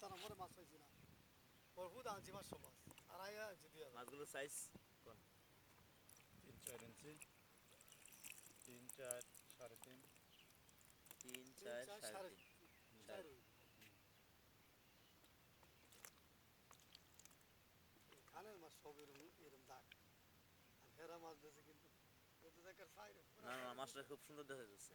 তার নম্বরে মাছ পাইছি না বহুত আনছি পাঁচশো মাছ আড়াই আনছি দুই মাছগুলোর সাইজ কোন? তিন চার ইঞ্চি। তিন চার সাড়ে তিন। তিন চার সাড়ে তিন। মাছ সব এরকম এরকম দাগ। আর হেরা মাছ বেশি কিন্তু না না মাছটা খুব সুন্দর দেখা যাচ্ছে।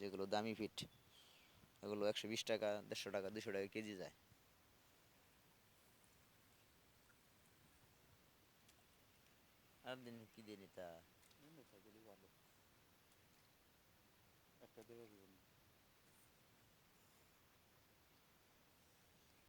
যেগুলো দামি ফিট, এগুলো একশো বিশ টাকা, দেড়শো টাকা, দুশো টাকা কেজি যায়। আর দিন কি দিন নিতা? একটা দেবে